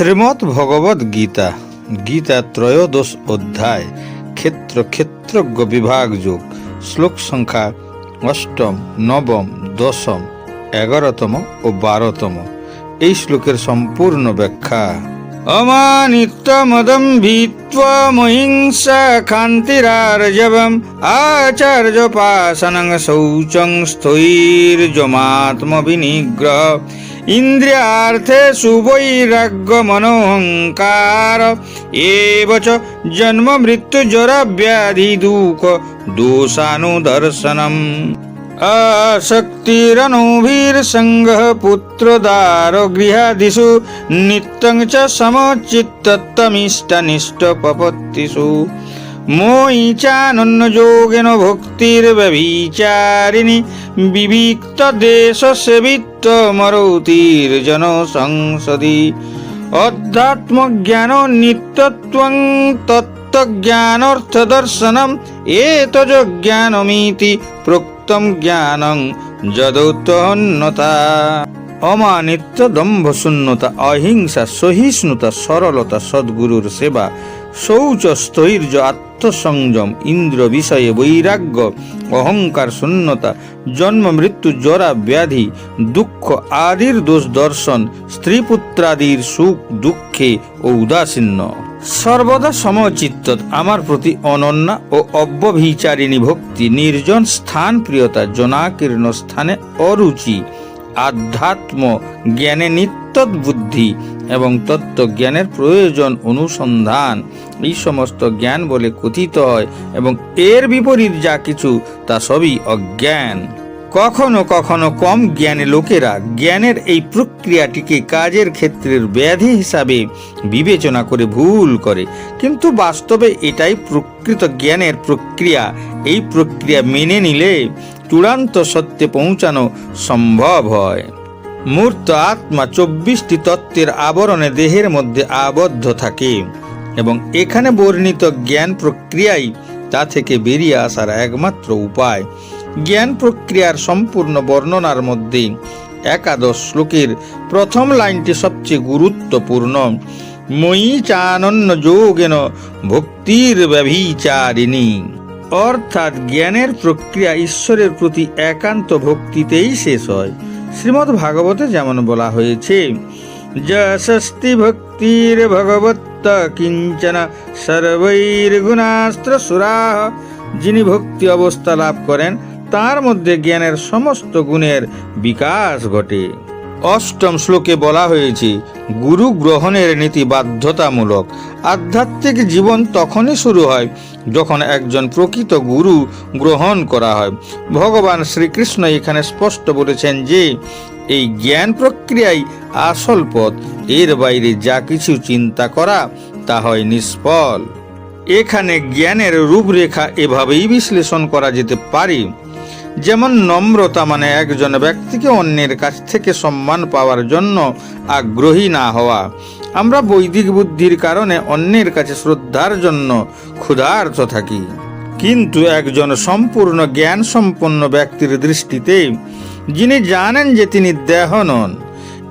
শ্রীমৎ ভগবদ গীতা গীতা ত্রয়োদশ অধ্যায়, ক্ষেত্র ক্ষেত্রজ্ঞ বিভাগ যোগ, শ্লোক সংখ্যা অষ্টম, নবম, দশম, এগারোতম ও বারোতম। এই শ্লোকের সম্পূর্ণ ব্যাখ্যা, অমানিত্যমদম ভিত্বা মহিংসা খান্তিরার্জবম আচার্যপাসনং শৌচং স্থৈর্যমাত্মবিনিগ্রহ। ইন্দ্রিয়ার্থেষু বৈরাগ্যমনোহংকার এব চ জন্ম মৃত্যুজরা ব্যাধি দুঃখ দোষানুদর্শনম। আসক্তিরনুভীর্সঙ্গः পুত্রদারো গৃহাদিষু নিত্যং চ সমচিত্তমিষ্টনিষ্টপপত্তিষু মই চানন্যযোগেন ভক্তির্ব্যভিচারিণী। বিবিক্ত দেশ সেবিত্ব মরৌতির্জন সংসদি অধ্যাত্মজ্ঞান নিত্যত্বং তত্ত্বজ্ঞানর্থদর্শনম এতজ জ্ঞানমিতি প্রোক্তম জ্ঞানং যদৌত্তন্নতা অমানিত্য দম্ভ শূন্যতা অহিংসা সহিষ্ণুতা সরলতা সদ্গুরুর সেবা শৌচ স্থৈর্য আত্মসংযম, ইন্দ্র বিষয়ে বৈরাগ্য, অহংকার শূন্যতা, জন্ম, মৃত্যু, জরা, ব্যাধি, দুঃখ আদির দোষ দর্শন স্ত্রী পুত্রাদির সুখ, দুঃখে ও উদাসীন্য সর্বদা সমচিত্ত আমার প্রতি অনন্যা ও অব্যভিচারিণী ভক্তি, নির্জন স্থান প্রিয়তা, জনাকীর্ণ স্থানে অরুচি, আধ্যাত্ম জ্ঞানে নিত্যৎ বুদ্ধি এবং তত্ত্বজ্ঞানের প্রয়োজন অনুসন্ধান। এই সমস্ত জ্ঞান বলে কথিত হয় এবং এর বিপরীত যা কিছু, তা সবই অজ্ঞান। কখনো কখনো কম জ্ঞানী লোকেরা জ্ঞানের এই প্রক্রিয়াটিকে কাজের ক্ষেত্রের ব্যাধি হিসাবে বিবেচনা করে ভুল করে। কিন্তু বাস্তবে এটাই প্রকৃত জ্ঞানের প্রক্রিয়া। এই প্রক্রিয়া মেনে নিলে চূড়ান্ত সত্যে পৌঁছানো সম্ভব হয়। মূর্ত আত্মা চব্বিশটি তত্ত্বের আবরণে দেহের মধ্যে আবদ্ধ থাকে এবং এখানে বর্ণিত জ্ঞান প্রক্রিয়াই তা থেকে বেরিয়ে আসার একমাত্র উপায়। জ্ঞান প্রক্রিয়ার সম্পূর্ণ বর্ণনার মধ্যে একাদশ শ্লোকের প্রথম লাইনটি সবচেয়ে গুরুত্বপূর্ণ। মই চানন্য যোগেন ভক্তির ব্যভিচারিণী। অর্থাৎ জ্ঞানের প্রক্রিয়া ঈশ্বরের প্রতি একান্ত ভক্তিতেই শেষ হয়। শ্রীমদ্ ভাগবতে যেমন বলা হয়েছে, যশস্তি ভক্তির ভগবত্ত কিঞ্চন সর্বৈর্গুণাস্ত্র সুরাহ। যিনি ভক্তি অবস্থা লাভ করেন, তার মধ্যে জ্ঞানের সমস্ত গুণের বিকাশ ঘটে। অষ্টম শ্লোকে বলা হয়েছে, গুরু গ্রহণের নীতি বাধ্যতামূলক। আধ্যাত্মিক জীবন তখনই শুরু হয় যখন একজন প্রকৃত গুরু গ্রহণ করা হয়। ভগবান শ্রীকৃষ্ণ এখানে স্পষ্ট বলেছেন যে, এই জ্ঞান প্রক্রিয়াই আসল পথ। এর বাইরে যা কিছু চিন্তা করা, তা হয় নিষ্ফল। এখানে জ্ঞানের রূপরেখা এভাবেই বিশ্লেষণ করা যেতে পারে। যেমন নম্রতা মানে একজন ব্যক্তিকে অন্যের কাছ থেকে সম্মান পাওয়ার জন্য আগ্রহী না হওয়া। আমরা বৈদিক বুদ্ধির কারণে অন্যের কাছে শ্রদ্ধার জন্য ক্ষুধার্ত থাকি। কিন্তু একজন সম্পূর্ণ জ্ঞান সম্পন্ন ব্যক্তির দৃষ্টিতে যিনি জানেন যে তিনি দেহ নন,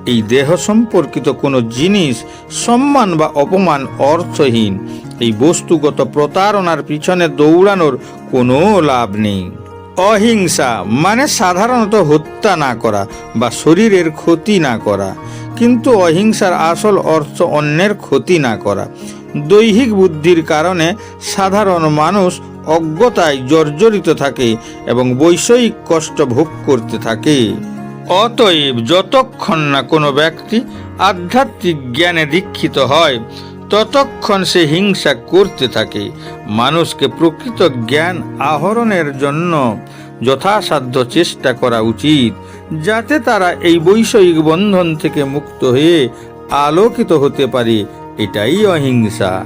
এই দেহ সম্পর্কিত কোনো জিনিস, সম্মান বা অপমান অর্থহীন। এই বস্তুগত প্রতারণার পিছনে দৌড়ানোর কোনো লাভ নেই। অহিংসা মানে সাধারণত হত্যা না করা বা শরীরের ক্ষতি না করা। কিন্তু অহিংসার আসল অর্থ অন্যের ক্ষতি না করা। দৈহিক বুদ্ধির কারণে সাধারণ মানুষ অজ্ঞতায় জর্জরিত থাকে এবং বৈষয়িক কষ্ট ভোগ করতে থাকে। অতএব যতক্ষণ না কোনো ব্যক্তি আধ্যাত্মিক জ্ঞানে দীক্ষিত হয় ততক্ষণ সে হিংসা করতে থাকে। মানুষকে প্রকৃত জ্ঞান আহরণের জন্য যথাসাধ্য চেষ্টা করা উচিত, যাতে তারা এই বৈষয়িক বন্ধন থেকে মুক্ত হয়ে আলোকিত হতে পারে। এটাই অহিংসা।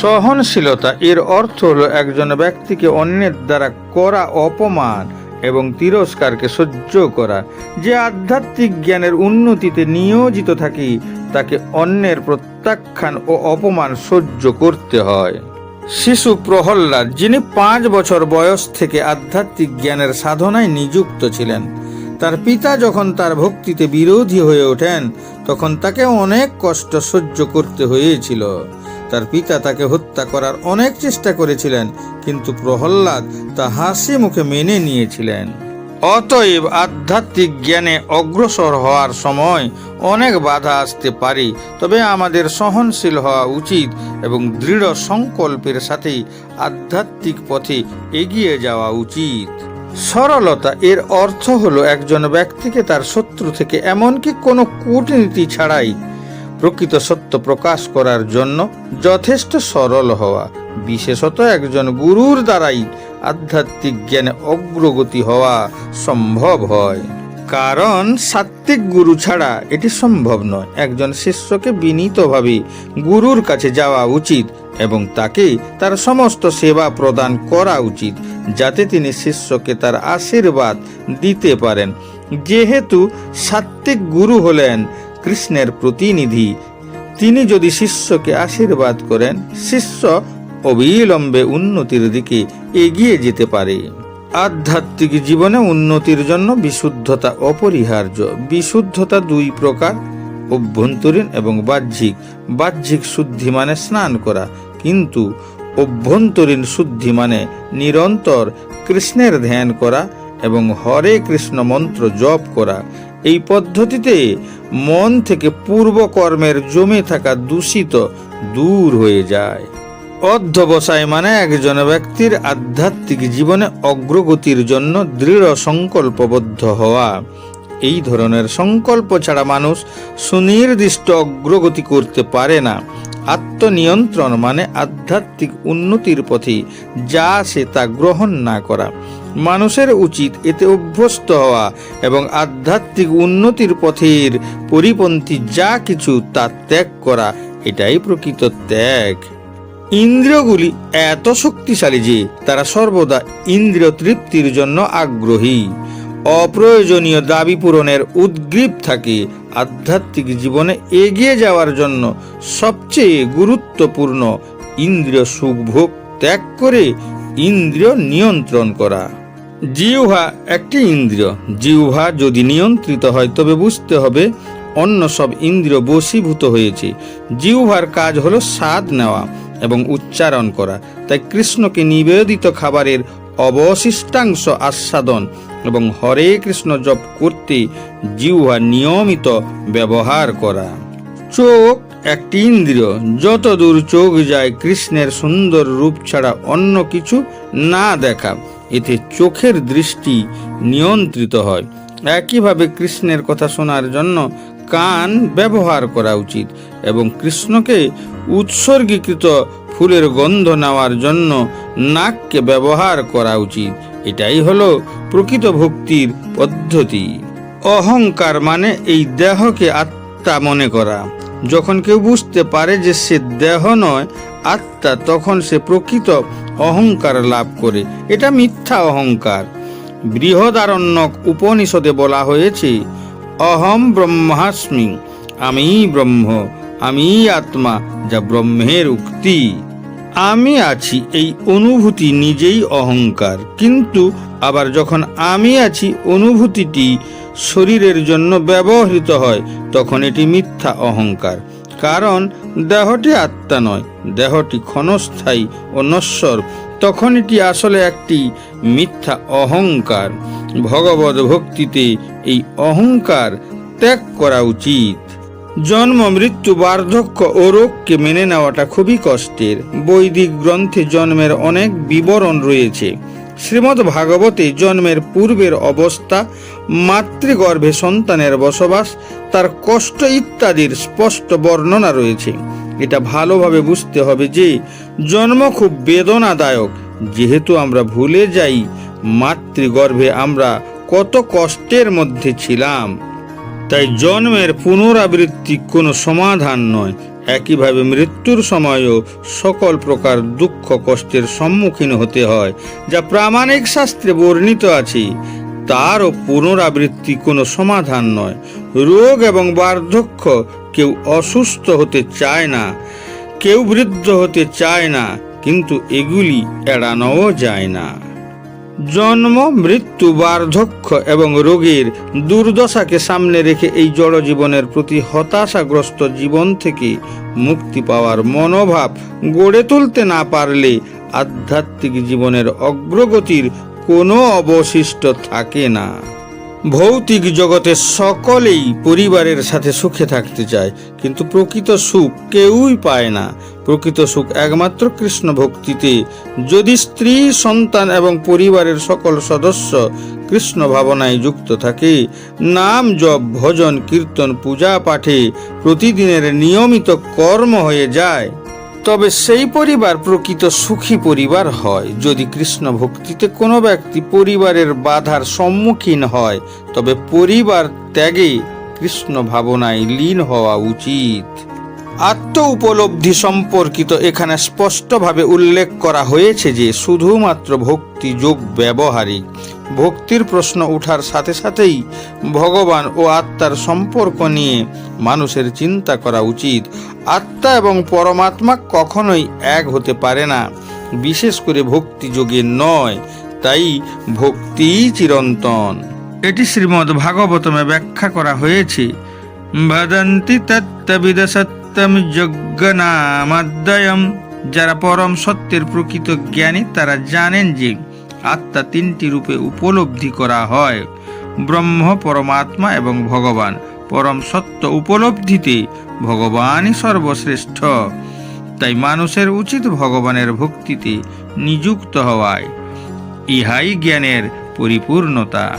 সহনশীলতা এর অর্থ হলো একজন ব্যক্তিকে অন্যের দ্বারা করা অপমান এবং তিরস্কারকে সহ্য করা। যে আধ্যাত্মিক জ্ঞানের উন্নতিতে নিয়োজিত থাকি, তাকে অন্যের প্রত্যাখ্যান ও অপমান সহ্য করতে হয়। শিশু প্রহল্লাদ যিনি পাঁচ বছর বয়স থেকে আধ্যাত্মিক জ্ঞানের সাধনায় নিযুক্ত ছিলেন, তার পিতা যখন তার ভক্তিতে বিরোধী হয়ে ওঠেন, তখন তাকে অনেক কষ্ট সহ্য করতে হয়েছিল। তার পিতা তাকে হত্যা করার অনেক চেষ্টা করেছিলেন, কিন্তু প্রহ্লাদ তা হাসি মুখে মেনে নিয়েছিলেন। অতএব আধ্যাত্মিক জ্ঞানে অগ্রসর হওয়ার সময় অনেক বাধা আসতে পারে, তবে আমাদের সহনশীল হওয়া উচিত এবং দৃঢ় সংকল্পের সাথে আধ্যাত্মিক পথে এগিয়ে যাওয়া উচিত। সরলতা এর অর্থ হলো একজন ব্যক্তিকে তার শত্রু থেকে এমনকি কোনো কূটনীতি ছাড়াই প্রকৃত সত্য প্রকাশ করার জন্য যথেষ্ট সরল হওয়া। বিশেষত একজন গুরুর দ্বারাই আধ্যাত্মিক জ্ঞানে অগ্রগতি হওয়া সম্ভব হয়। কারণ সাত্ত্বিক গুরু ছাড়া এটি সম্ভব নয়। একজন শিষ্যকে বিনীতভাবে গুরুর কাছে যাওয়া উচিত এবং তাকে তার সমস্ত সেবা প্রদান করা উচিত, যাতে তিনি শিষ্যকে তার আশীর্বাদ দিতে পারেন। যেহেতু সাত্ত্বিক গুরু হলেন কৃষ্ণের প্রতিনিধি, তিনি যদি শিষ্যকে আশীর্বাদ করেন, শিষ্য অবিলম্বে উন্নতির দিকে এগিয়ে যেতে পারে। আধ্যাত্মিক জীবনে উন্নতির জন্য বিশুদ্ধতা অপরিহার্য। বিশুদ্ধতা দুই প্রকার, অভ্যন্তরীণ এবং বাহ্যিক। বাহ্যিক শুদ্ধি মানে স্নান করা, কিন্তু অভ্যন্তরীণ শুদ্ধি মানে নিরন্তর কৃষ্ণের ধ্যান করা এবং হরে কৃষ্ণ মন্ত্র জপ করা। এই পদ্ধতিতে মন থেকে পূর্বকর্মের জমে থাকা দূষিত দূর হয়ে যায়। অধ্যবসায় মানে একজন ব্যক্তির আধ্যাত্মিক জীবনে অগ্রগতির জন্য দৃঢ় সংকল্পবদ্ধ হওয়া। এই ধরনের সংকল্প ছাড়া মানুষ সুনির্দিষ্ট অগ্রগতি করতে পারে না। আত্মনিয়ন্ত্রণ মানে আধ্যাত্মিক উন্নতির পথে যা সে তা গ্রহণ না করা। মানুষের উচিত এতে অভ্যস্ত হওয়া এবং আধ্যাত্মিক উন্নতির পথের পরিপন্থী যা কিছু তা ত্যাগ করা, এটাই প্রকৃত ত্যাগ। ইন্দ্রিয়গুলি এত শক্তিশালী যে তারা সর্বদা ইন্দ্রিয় তৃপ্তির জন্য আগ্রহী। অপ্রয়োজনীয় দাবি পূরণের উদ্গ্রীব থাকে আধ্যাত্মিক জীবনে এগিয়ে যাওয়ার জন্য সবচেয়ে গুরুত্বপূর্ণ ইন্দ্রিয় সুখভোগ ত্যাগ করে ইন্দ্রিয় নিয়ন্ত্রণ করা। জিহ্বা একটি ইন্দ্রিয়। জিহ্বা যদি নিয়ন্ত্রিত হয় তবে বুঝতে হবে অন্য সব ইন্দ্রিয় বশীভূত হয়েছে। জিহ্বার কাজ হলো স্বাদ নেওয়া। এবং উচ্চারণ করা। তাই কৃষ্ণকে নিবেদিত খাবারের অবশিষ্টাংশ আস্বাদন এবং হরে কৃষ্ণ জপ করতে জিহ্বা নিয়মিত ব্যবহার করা। চোখ একটি ইন্দ্রিয়। যত দূর চোখ যায়, কৃষ্ণের সুন্দর রূপ ছাড়া অন্য কিছু না দেখা। এতে চোখের দৃষ্টি নিয়ন্ত্রিত হয়। একইভাবে কৃষ্ণের কথা শোনার জন্য কান ব্যবহার করা উচিত এবং কৃষ্ণকে উৎসর্গীকৃত ফুলের গন্ধ নেওয়ার জন্য নাককে ব্যবহার করা উচিত। এটাই হলো প্রকৃত ভক্তির পদ্ধতি। অহংকার মানে এই দেহকে আত্মা মনে করা। যখন কেউ বুঝতে পারে যে সে দেহ নয়, আত্মা তখন সে প্রকৃত অহংকার লাভ করে। এটা মিথ্যা অহংকার। বৃহদারণ্যক উপনিষদে বলা হয়েছে অহম ব্রহ্মাস্মি, আমি ব্রহ্ম, আমি আত্মা, যা ব্রহ্মের উক্তি। আমি আছি এই অনুভূতি নিজেই অহংকার, কিন্তু আবার যখন আমি আছি অনুভূতিটি শরীরের জন্য ব্যবহৃত হয়, তখন এটি মিথ্যা অহংকার, কারণ দেহটি আত্মা নয়, দেহটি ক্ষণস্থায়ী ও নশ্বর, তখন এটি আসলে একটি মিথ্যা অহংকার। ভগবত ভক্তিতে এই অহংকার ত্যাগ করা উচিত। জন্ম, মৃত্যু, বার্ধক্য ও রোগকে মেনে নেওয়াটা খুবই কষ্টের। বৈদিক গ্রন্থে জন্মের অনেক বিবরণ রয়েছে। শ্রীমদ্ ভাগবতে জন্মের পূর্বের অবস্থা, মাতৃগর্ভে সন্তানের বসবাস, তার কষ্ট ইত্যাদির স্পষ্ট বর্ণনা রয়েছে। এটা ভালোভাবে বুঝতে হবে যে, জন্ম খুব বেদনাদায়ক। যেহেতু আমরা ভুলে যাই মাতৃগর্ভে আমরা কত কষ্টের মধ্যে ছিলাম। তাই জন্মের পুনরাবৃত্তি কোনো সমাধান নয়। একইভাবে মৃত্যুর সময়ও সকল প্রকার দুঃখ কষ্টের সম্মুখীন হতে হয়, যা প্রামাণিক শাস্ত্রে বর্ণিত আছে। তারও পুনরাবৃত্তি কোনো সমাধান নয়। রোগ এবং বার্ধক্য কেউ অসুস্থ হতে চায় না, কেউ বৃদ্ধ হতে চায় না, কিন্তু এগুলি এড়ানোও যায় না। জন্ম, মৃত্যু, বার্ধক্য এবং রোগীর দুর্দশাকে সামনে রেখে এই জড় জীবনের প্রতি হতাশাগ্রস্ত জীবন থেকে মুক্তি পাওয়ার মনোভাব গড়ে তুলতে না পারলে আধ্যাত্মিক জীবনের অগ্রগতির কোনো অবশিষ্ট থাকে না। ভৌতিক জগতে সকলেই পরিবারের সাথে সুখে থাকতে চায়, কিন্তু প্রকৃত সুখ কেউই পায় না। প্রকৃত সুখ একমাত্র কৃষ্ণ ভক্তিতে। যদি স্ত্রী, সন্তান এবং পরিবারের সকল সদস্য কৃষ্ণ ভাবনায় যুক্ত থাকে, নাম জপ, ভজন, কীর্তন, পূজা পাঠে প্রতিদিনের নিয়মিত কর্ম হয়ে যায়। তবে সেই পরিবার প্রকৃত সুখী পরিবার হয়। যদি কৃষ্ণ ভক্তিতে কোনো ব্যক্তি পরিবারের বাধার সম্মুখীন হয়, তবে পরিবার ত্যাগে কৃষ্ণ ভাবনায় লীন হওয়া উচিত। আত্ম উপলব্ধি সম্পর্কিত এখানে স্পষ্টভাবে উল্লেখ করা হয়েছে যে, শুধুমাত্র ভক্তি যোগ ব্যবহারিক ভক্তির প্রশ্ন ওঠার সাথে সাথেই ভগবান ও আত্মার সম্পর্ক নিয়ে মানুষের চিন্তা করা উচিত। আত্মা এবং পরমাত্মা কখনোই এক হতে পারে না। বিশেষ করে ভক্তি যোগে নয়, তাই ভক্তি চিরন্তন। এটি শ্রীমদ্ ভাগবতমে ব্যাখ্যা করা হয়েছে। বদন্তি তত্ত্ববিদ সত্যম যারা পরম সত্যের প্রকৃত জ্ঞানী, তারা জানেন যে আত্মা তিনটি রূপে উপলব্ধি করা হয়। ব্রহ্ম, পরমাত্মা এবং ভগবান। পরম সত্য উপলব্ধিতে ভগবানই সর্বশ্রেষ্ঠ। তাই মানুষের উচিত ভগবানের ভক্তিতে নিযুক্ত হওয়ায় ইহাই জ্ঞানের পরিপূর্ণতা।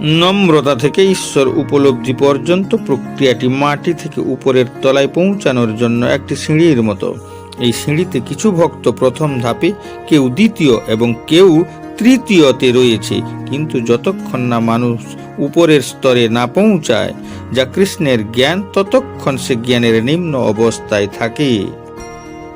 নম্রতা থেকে ঈশ্বর উপলব্ধি পর্যন্ত প্রক্রিয়াটি মাটি থেকে উপরের তলায় পৌঁছানোর জন্য একটি সিঁড়ির মতো। এই সিঁড়িতে কিছু ভক্ত প্রথম ধাপে কেউ দ্বিতীয় এবং কেউ তৃতীয়তে রয়েছে। কিন্তু যতক্ষণ না মানুষ উপরের স্তরে না পৌঁছায়, যা কৃষ্ণের জ্ঞান ততক্ষণ সে জ্ঞানের নিম্ন অবস্থায় থাকে।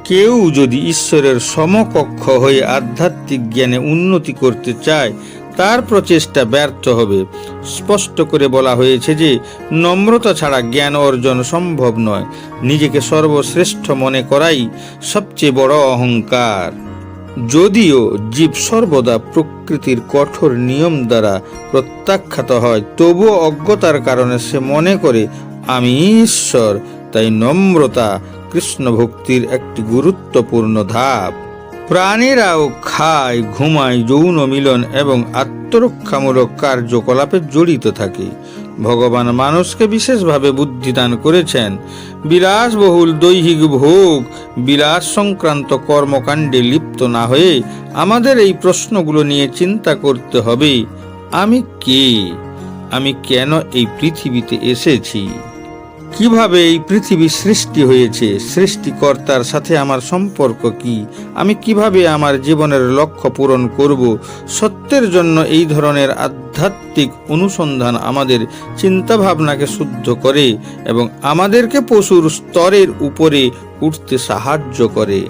কেউ যদি ঈশ্বরের সমকক্ষ হয়ে আধ্যাত্মিক জ্ঞানে উন্নতি করতে চায়, তার প্রচেষ্টা ব্যর্থ হবে। স্পষ্ট করে বলা হয়েছে যে, নম্রতা ছাড়া জ্ঞান অর্জন সম্ভব নয়। নিজেকে সর্বশ্রেষ্ঠ মনে করাই সবচেয়ে বড় অহংকার। যদিও জীব সর্বদা প্রকৃতির কঠোর নিয়ম দ্বারা প্রত্যাখ্যাত হয়, তবুও অজ্ঞতার কারণে সে মনে করে, আমি ঈশ্বর। তাই নম্রতা কৃষ্ণ ভক্তির একটি গুরুত্বপূর্ণ ধাপ। প্রাণীরাও খায়, ঘুমায়, যৌন মিলন এবং আত্মরক্ষামূলক কার্যকলাপে জড়িত থাকে। ভগবান মানুষকে বিশেষভাবে বুদ্ধিদান করেছেন। বিলাসবহুল দৈহিক ভোগ, বিলাস সংক্রান্ত কর্মকাণ্ডে লিপ্ত না হয়ে আমাদের এই প্রশ্নগুলো নিয়ে চিন্তা করতে হবে, আমি কে? আমি কেন এই পৃথিবীতে এসেছি? কীভাবে এই পৃথিবী সৃষ্টি হয়েছে? সৃষ্টিকর্তার সাথে আমার সম্পর্ক কি? আমি কীভাবে আমার জীবনের লক্ষ্য পূরণ করব? সত্যের জন্য এই ধরনের আধ্যাত্মিক অনুসন্ধান আমাদের চিন্তাভাবনাকে শুদ্ধ করে এবং আমাদেরকে পশুর স্তরের উপরে উঠতে সাহায্য করে।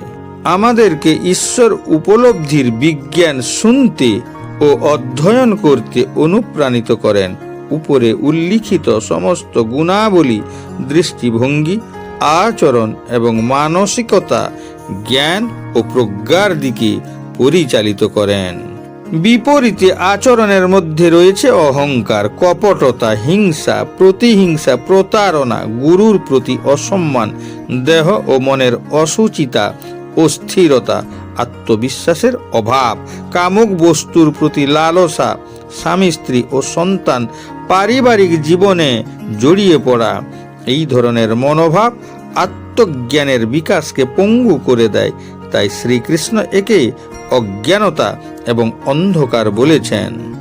আমাদেরকে ঈশ্বর উপলব্ধির বিজ্ঞান শুনতে ও অধ্যয়ন করতে অনুপ্রাণিত করেন। উপরে উল্লিখিত সমস্ত গুণাবলী, দৃষ্টিভঙ্গি, আচরণ এবং মানসিকতা, জ্ঞান ও প্রজ্ঞার দিকে পরিচালিত করেন। বিপরীতে আচরণের মধ্যে রয়েছে অহংকার, কপটতা, হিংসা, প্রতিহিংসা, প্রতারণা, গুরুর প্রতি অসম্মান, দেহ ও মনের অসুচিতা, অস্থিরতা, আত্মবিশ্বাসের অভাব, কামুক বস্তুর প্রতি লালসা স্বামী স্ত্রী ও সন্তান পারিবারিক জীবনে জড়িয়ে পড়া। এই ধরনের মনোভাব আত্মজ্ঞানের বিকাশকে পঙ্গু করে দেয়। তাই শ্রীকৃষ্ণ একে অজ্ঞানতা এবং অন্ধকার বলেছেন।